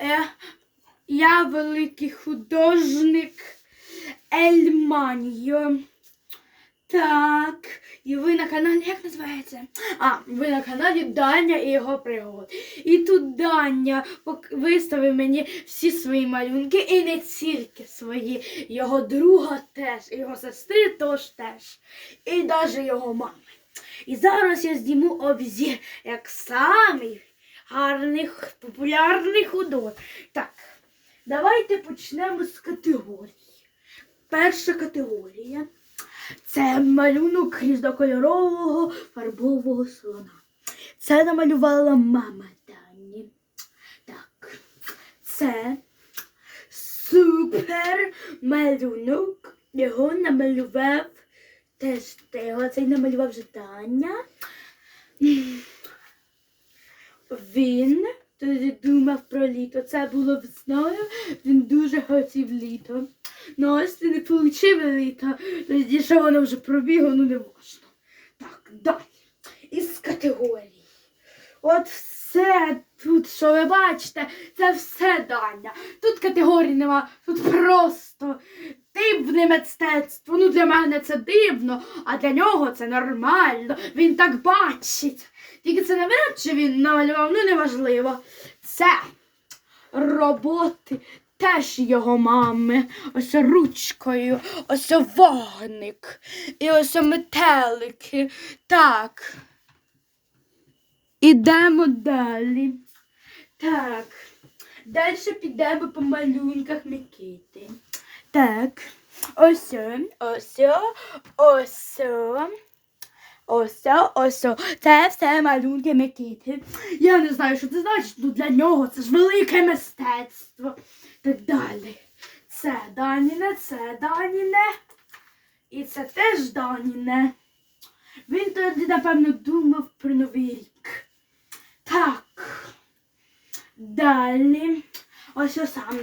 Е, я великий художник Ельманьо. Так, і ви на каналі, як називається? А, ви на каналі Даня і його пригод. І тут Даня виставив мені всі свої малюнки, і не тільки свої, його друга теж, його сестри теж теж, і навіть його мами. І зараз я зніму обзір як самий гарний, х- популярний художник. Так, давайте почнемо з категорії. Перша категорія це малюнок різнокольорового фарбового слона. Це намалювала мама Дані. Так, це супер малюнок. Його намалював теж Тео. Цей намалював вже Таня. Він тоді думав про літо. Це було весною. Він дуже хотів літо. Ну ось ти не получив літо. Тоді що воно вже пробігло, ну не можна. Так, далі. Із категорій. От все тут, що ви бачите, це все Даня. Тут категорій нема, тут просто дивне мистецтво. Ну для мене це дивно, а для нього це нормально. Він так бачить. Тільки це навряд чи він намалював, ну неважливо. Це роботи теж його мами. Ось ручкою, ось вогник. І ось метелики. Так. Ідемо далі. Так. Далі підемо по малюнках Микити. Так. Ось, ось, ось. Ось, ось. Це все малюнки Микити. Я не знаю, що це значить, ну для нього це ж велике мистецтво. Так далі. Це Даніне, це Даніне. І це теж Даніне. Він тоді, напевно, думав про новий рік. Так. Далі. Ось ось сам.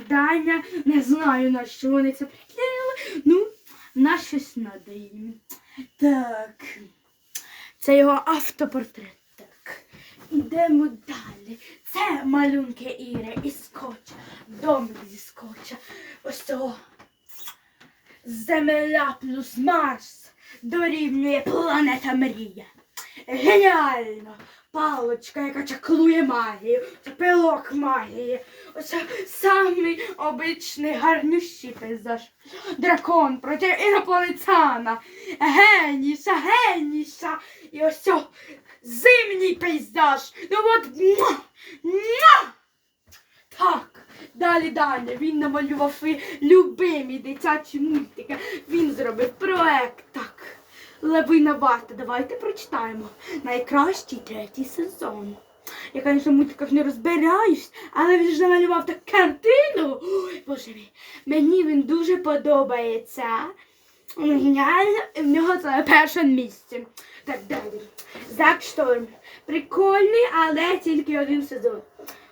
Не знаю, на що вони це приклеїли. Ну, на щось надо. Так. Це його автопортрет. Так. Ідемо далі. Це малюнки Іри із скотча. Домик зі скотча. Ось цього. Земля плюс Марс дорівнює планета Мрія. Геніально! Палочка, яка чаклує магію, це пилок магії. Ось самий обичний гарнющий пейзаж. Дракон проти інопланетяна. Геніша, геніша. І ось о, зимній пейзаж. Ну от муа, муа. Так, далі Даня. Він намалював свої любимі дитячі мультики. Він зробив проект. Так. Левина варта. Давайте прочитаємо. Найкращий третій сезон. Я, звісно, в мультиках не розбираюсь, але він ж намалював таку картину. Ой, боже мій, мені він дуже подобається. Геніально, і в нього це на першому місці. Так далі. Зак Шторм. Прикольний, але тільки один сезон.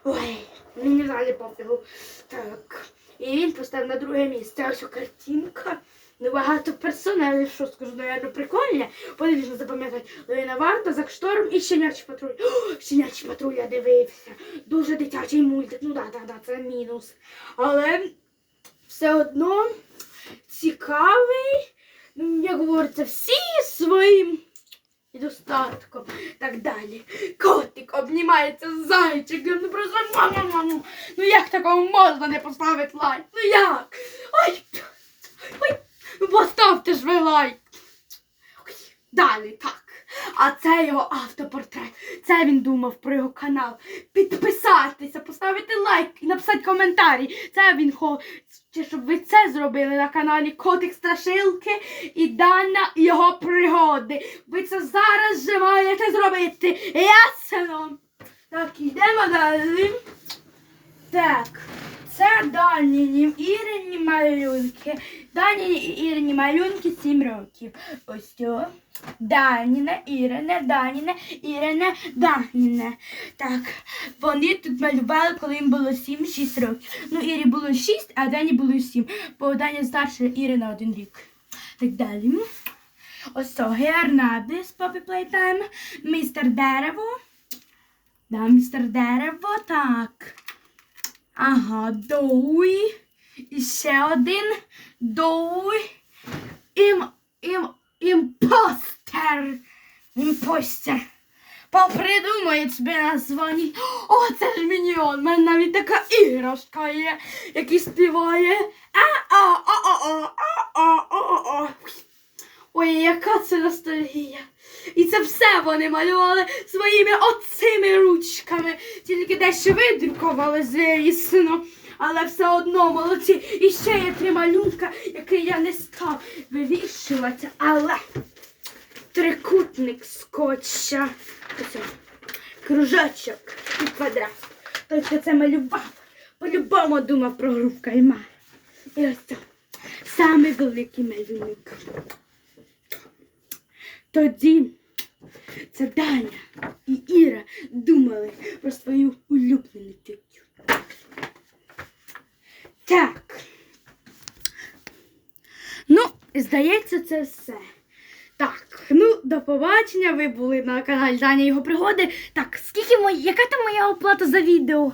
Ой, мені взагалі пофігу. Так. І він поставив на друге місце. Ось картинка. Ну, багато персонажів, що скажу, наверное, прикольне. Подивіться, запам'ятати. Левина Варта, Зак Шторм і Щенячий патруль. О, Щенячий патруль я дивився. Дуже дитячий мультик. Ну да, да, да, це мінус. Але все одно цікавий. Ну, як говориться, всі своїм недостатком. Так далі. Котик обнімається з зайчиком. Ну просто маму. Ну як такому можна не поставити лайк? Ну як? Ой! Ой! Поставте ж ви лайк. Далі, так. А це його автопортрет. Це він думав про його канал. Підписатися, поставити лайк і написати коментарі. Це він хоче, щоб ви це зробили на каналі Котик Страшилки і Дана його пригоди. Ви це зараз же маєте зробити. Ясно? Так, йдемо далі. Так, це Даніні Ірині малюнки. Даніні і Ірині малюнки 7 років. Ось цього. Даніне, Ірине, Даніне, Ірине, Даніне. Так, вони тут малювали, коли їм було 7-6 років. Ну, Ірі було 6, а Дані було 7. Бо Даня старша Іри на один рік. Так далі. Ось Гернади з Poppy Playtime, містер Дерево. Да, містер Дерево, так. Ага, дуй. І ще один Дуй. Ім, ім, імпостер. Імпостер. Попридумають собі названі. О, це ж мініон. У мене навіть така іграшка є, який співає. А-а-а-а-а-а-а-а. Ой, яка це ностальгія. І це все вони малювали своїми оцими ручками. Тільки дещо видрукували, звісно. Але все одно молодці. І ще є три малюнка, які я не став вивішувати. Але трикутник скотча. Кружочок і квадрат. Той, це малював, по-любому думав про гру в кальмар. І ось це самий великий малюнок. Тоді це Даня і Іра думали про свою улюблену тютю. Так. Ну, здається, це все. Так, ну, до побачення. Ви були на каналі Даня його пригоди. Так, скільки мої, яка там моя оплата за відео?